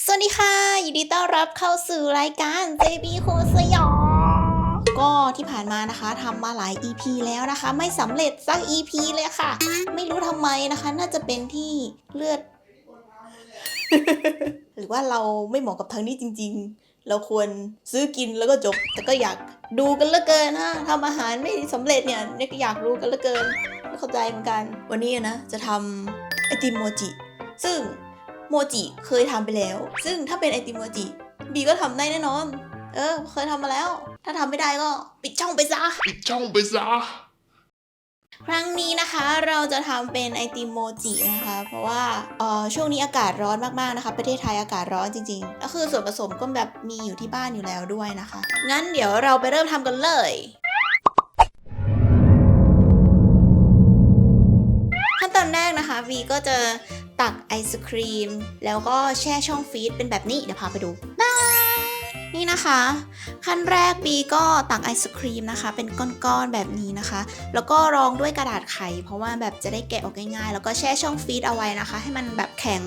สวัสดีค่ะ ยินดีต้อนรับเข้าสู่รายการ JB โคสยองก็ที่ผ่านมานะคะทำมาหลาย EP แล้วนะคะ ไม่สำเร็จสัก EP เลยค่ะ ไม่รู้ทำไมนะคะ น่าจะเป็นที่เลือด หรือว่าเราไม่เหมาะกับทางนี้จริง ๆ เราควรซื้อกินแล้วก็จบ แต่ก็อยากดูกันเหลือเกินนะทำอาหารไม่สำเร็จเนี่ยเนี่ยก็อยากรู้กันเหลือเกินไม่เข้าใจเหมือนกัน วันนี้นะจะทำไอติมโมจิ ซึ่ง โมจิเคยทำไปแล้ว ซึ่งถ้าเป็นไอติมโมจิบีก็ทำได้แน่นอน เออ เคยทำมาแล้ว ถ้าทำไม่ได้ก็ปิดช่องไปซะ ปิดช่องไปซะ ครั้งนี้นะคะเราจะทำเป็นไอติมโมจินะคะ เพราะว่าเอ่อช่วงนี้อากาศร้อนมากๆนะคะ ประเทศไทยอากาศร้อนจริงๆ ก็คือส่วนผสมก็แบบมีอยู่ที่บ้านอยู่แล้วด้วยนะคะ งั้นเดี๋ยวเราไปเริ่มทำกันเลย วีก็จะตักไอศครีม แล้วก็แช่ช่องฟรีซเป็นแบบนี้ เดี๋ยวพาไปดู น่า นี่นะคะ ขั้นแรกบีก็ตักไอศครีมนะคะ เป็นก้อนๆแบบนี้นะคะ แล้วก็รองด้วยกระดาษไข เพราะว่าแบบจะได้แกะออกง่ายๆ แล้วก็แช่ช่องฟรีซเอาไว้นะคะ ให้มันแบบแข็ง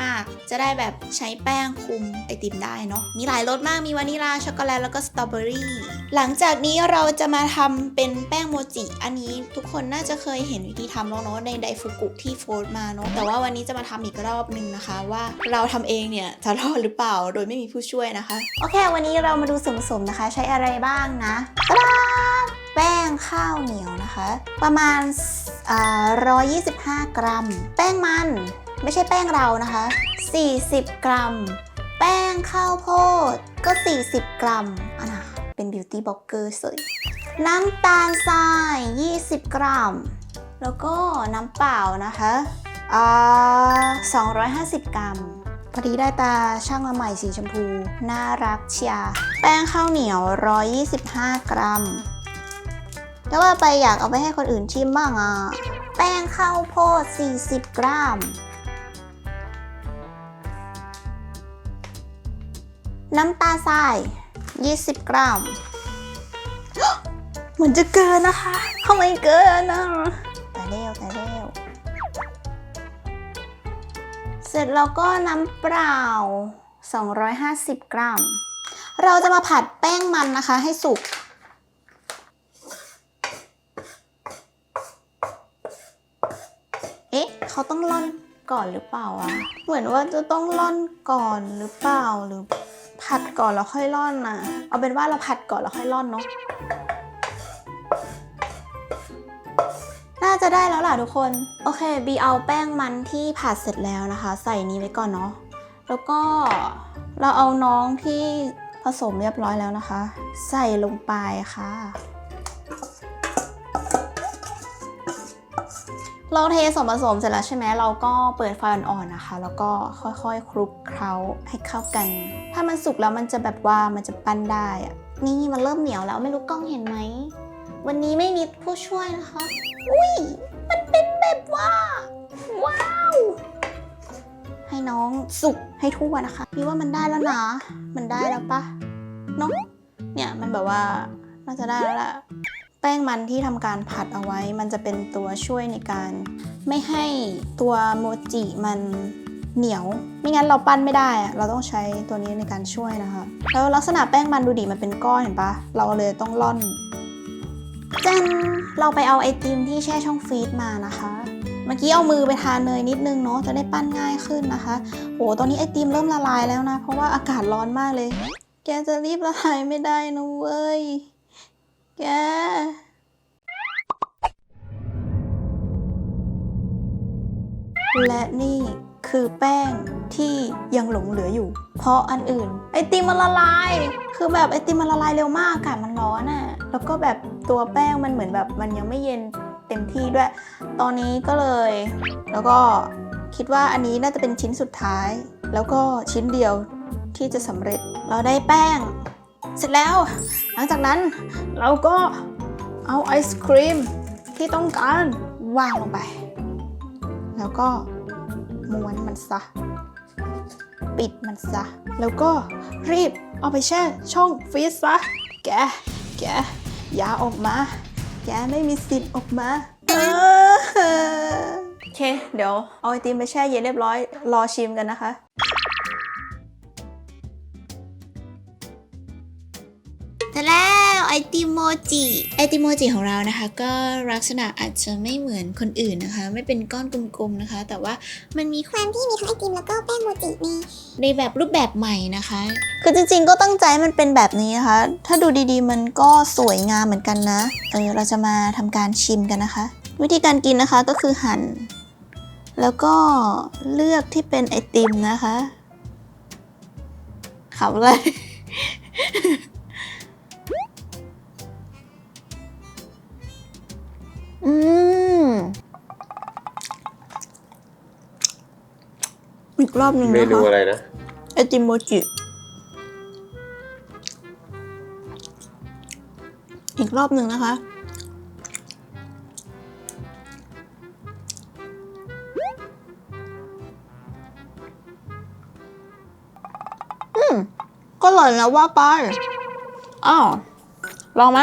มากๆ จะได้แบบใช้แป้งคุมไอติมได้เนาะมีหลายรสมากมีวานิลาช็อกโกแลตแล้วก็สตรอเบอรี่หลังจากนี้เราจะมาทำเป็นแป้งโมจิ อันนี้ทุกคนน่าจะเคยเห็นวิธีทำแล้วเนาะในไดฟุกุที่โฟร์มาเนาะแต่ว่าวันนี้จะมาทำอีกรอบหนึ่งนะคะ ว่าเราทำเองเนี่ยจะรอดหรือเปล่าโดยไม่มีผู้ช่วยนะคะโอเควันนี้เรามาดูส่วนผสมนะคะ ใช้อะไรบ้างนะตะดาแป้งข้าวเหนียวนะคะ ประมาณ125 กรัม แป้งมันไม่ใช่แป้งเรานะคะ 40 กรัม แป้งข้าวโพดก็ 40 กรัมอะนะเป็นบิวตี้บล็อกเกอร์สวยน้ำตาลทราย 20 กรัม แล้วก็น้ำเปล่านะคะอ่า250 กรัม พอดีได้ตาช่างมาใหม่สีชมพู น่ารักเชียร์แป้งข้าวเหนียว 125 กรัมแต่ว่าไปอยากเอาไปให้คนอื่นชิมบ้างอะ แป้งข้าวโพด 40 กรัม น้ำตาลทราย 20 กรัม เหมือนจะเกินนะคะทำไมเกินนะแต่เร็วแต่เร็ว เสร็จแล้วก็น้ำเปล่า 250 กรัม เราจะมาผัดแป้งมันนะคะให้สุก เอ๊ะ เขาต้องร่อนก่อนหรือเปล่าอะเหมือนว่าจะต้องร่อนก่อนหรือเปล่าหรือผัดก่อนแล้วค่อยร่อนอะเอาเป็นว่าเราผัดก่อนแล้วค่อยร่อนเนาะ น่าจะได้แล้วล่ะทุกคน โอเค บีเอาแป้งมันที่ผัดเสร็จแล้วนะคะ ใส่นี้ไว้ก่อนเนาะ แล้วก็เราเอาน้องที่ผสมเรียบร้อยแล้วนะคะ ใส่ลงไปค่ะ เราเทส่วนผสมเสร็จแล้วใช่ไหมเราก็เปิดไฟอ่อนๆนะคะ แล้วก็ค่อยๆคลุกเคล้าให้เข้ากัน ถ้ามันสุกแล้วมันจะแบบว่ามันจะปั้นได้อะนี่มันเริ่มเหนียวแล้วไม่รู้กล้องเห็นไหม วันนี้ไม่มีผู้ช่วยนะคะ อุ้ย มันเป็นแบบว่า ว้าว ให้น้องสุกให้ทั่วนะคะ พี่ว่ามันได้แล้วนะ มันได้แล้วปะเนาะเนี่ยมันแบบว่าน่าจะได้แล้วล่ะ แป้งมันที่ทำการผัดเอาไว้ มันจะเป็นตัวช่วยในการ ไม่ให้ตัวโมจิมันเหนียว ไม่งั้นเราปั้นไม่ได้อะเราต้องใช้ตัวนี้ในการช่วยนะคะ แล้วลักษณะแป้งมันดูดิมันเป็นก้อนเห็นปะ เราเลยต้องร่อน จันเราไปเอาไอติมที่แช่ช่องฟรีซมานะคะ เมื่อกี้เอามือไปทาเนยนิดนึงเนาะจะได้ปั้นง่ายขึ้นนะคะโหตอนนี้ไอติมเริ่มละลายแล้วนะ เพราะว่าอากาศร้อนมากเลย แกจะรีบละลายไม่ได้นะเว้ย แกและนี่คือแป้งที่ยังหลงเหลืออยู่ เพราะอันอื่น ไอติมมันละลาย คือแบบไอติมมันละลายเร็วมากอากาศมันร้อนอะ่ะ แล้วก็แบบตัวแป้งมันเหมือนแบบมันยังไม่เย็นเต็มที่ด้วย ตอนนี้ก็เลย แล้วก็คิดว่าอันนี้น่าจะเป็นชิ้นสุดท้าย แล้วก็ชิ้นเดียวที่จะสำเร็จเราได้แป้ง เสร็จแล้ว หลังจากนั้นเราก็เอาไอศครีมที่ต้องการวางลงไป แล้วก็ม้วนมันซะ ปิดมันซะ แล้วก็รีบเอาไปแช่ช่องฟรีซซะ แก แก อย่าออกมา แกไม่มีสิทธิ์ออกมาโอเค เดี๋ยวเอาไอติมไปแช่เย็นเรียบร้อย รอชิมกันนะคะ เสร็แล้ว ไอติมโมจิไอติมโมจิของเรานะคะ ก็ลักษณะอาจจะไม่เหมือนคนอื่นนะคะ ไม่เป็นก้อนกลมๆนะคะ แต่ว่ามันมีความที่มีทั้งไอติมแล้วก็แป้งโมจิในในแบบรูปแบบใหม่นะคะ คือจริงๆก็ตั้งใจมันเป็นแบบนี้นะคะ ถ้าดูดีๆ มันก็สวยงามเหมือนกันนะเออเราจะมาทำการชิมกันนะคะ วิธีการกินนะคะก็คือหั่นแล้วก็เลือกที่เป็นไอติมนะคะขับอะไกรอบหนึ่งเมนะนูคะอะไรนะ ไอติมโมจิ อีกรอบหนึ่งนะคะ อืม ก็อร่อยแล้วว่าไปอ้าวลองไหม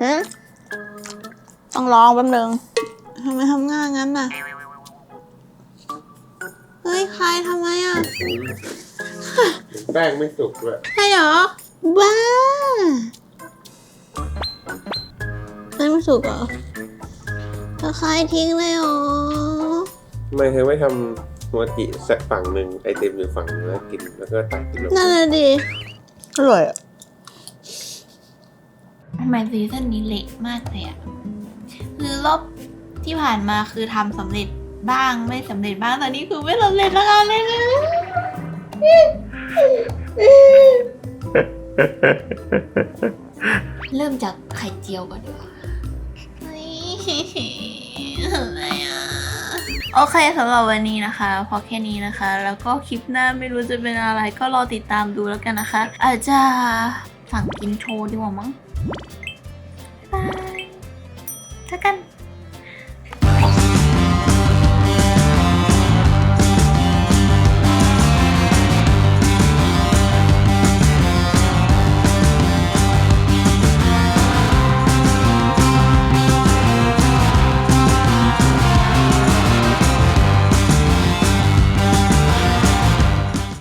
หืมต้องลองแป๊บนึงทำไมทำง่ายงั้นน่ะ เฮ้ยใครทำไมอะแป้งไม่สุกด้วยใช่เหรอบ้าไม่ไม่สุกเหรอจะคายทิ้งเลยเหรอไม่เธอไม่ทำโมจิสักฝั่งหนึ่งไอติมอยู่ฝั่งหนึงแล้วกินแล้วก็ตักกินลงนั่นแหละดิอร่อยอะทำไมซีซั่นนี้เละมากเลยอะคือรอบที่ผ่านมาคือทำสำเร็จ บ้างไม่สำเร็จบ้างแต่นี่คือไม่สำเร็จแล้วกันเลยนะเริ่มจากไข่เจียวก่อนดีกว่าเฮ้ยอะไรอะโอเคสำหรับวันนี้นะคะ พอแค่นี้นะคะ แล้วก็คลิปหน้าไม่รู้จะเป็นอะไรก็รอติดตามดูแล้วกันนะคะ อาจจะสั่งกินโชว์ดีกว่ามั้งบายเจอกัน